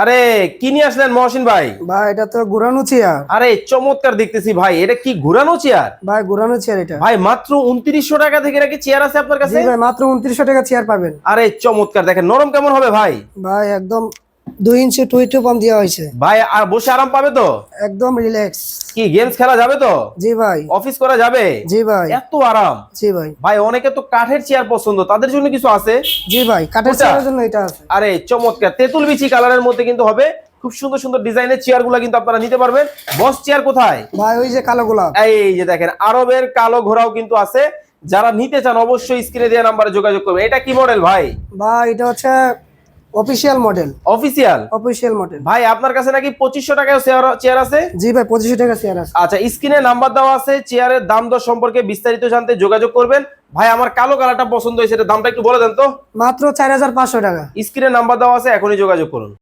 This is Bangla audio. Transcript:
আরে কি নিয়ে আসলেন মহসিন ভাই? ভাই এটা তো ঘুরানো চেয়ার। আরে চমৎকার দেখতেছি ভাই এটা কি ঘুরানো চেয়ার? ভাই ঘুরানো চেয়ার এটা। ভাই মাত্র উনত্রিশশো টাকা থেকে নাকি চেয়ার আছে আপনার কাছে? ভাই মাত্র উনত্রিশশো টাকা চেয়ার পাবেন। আরে চমৎকার দেখেন নরম কেমন হবে ভাই? ভাই একদম দুই ইঞ্চি টুই টু পাম্প দেওয়া হয়েছে। ভাই আর বসে আরাম পাবে তো? একদম রিল্যাক্স কি গেমস খেলা যাবে তো? জি ভাই। অফিস করা যাবে? জি ভাই। এত আরাম। জি ভাই। ভাই অনেকে তো কাঠের চেয়ার পছন্দ তাদের জন্য কিছু আছে? জি ভাই কাঠের চেয়ারের জন্য এটা আছে। আরে চমৎকার। তেঁতুল বিচি কালারের মধ্যে কিন্তু হবে। খুব সুন্দর সুন্দর ডিজাইনের চেয়ারগুলা কিন্তু আপনারা নিতে পারবেন। বস চেয়ার কোথায়? ভাই ওই যে কালো গোলাপ। এই যে দেখেন আরবের কালো ঘোড়াও কিন্তু আছে। যারা নিতে চান অবশ্যই স্ক্রিনে দেওয়া নাম্বারে যোগাযোগ করবেন। এটা কি মডেল ভাই? ভাই এটা হচ্ছে official model official official model ভাই আপনার কাছে নাকি পঁচিশশো টাকায় চেয়ার আছে? জি ভাই পঁচিশশো টাকা চেয়ার আছে। আচ্ছা স্ক্রিনে নাম্বার দেওয়া আছে চেয়ারের দাম দর সম্পর্কে বিস্তারিত জানতে যোগাযোগ করবেন। ভাই আমার কালো কালারটা পছন্দ হয়েছে এটার দামটা একটু বলে দেন তো। মাত্র চার হাজার পাঁচশো টাকা। স্ক্রিনে নাম্বার দেওয়া আছে এখনই যোগাযোগ করুন।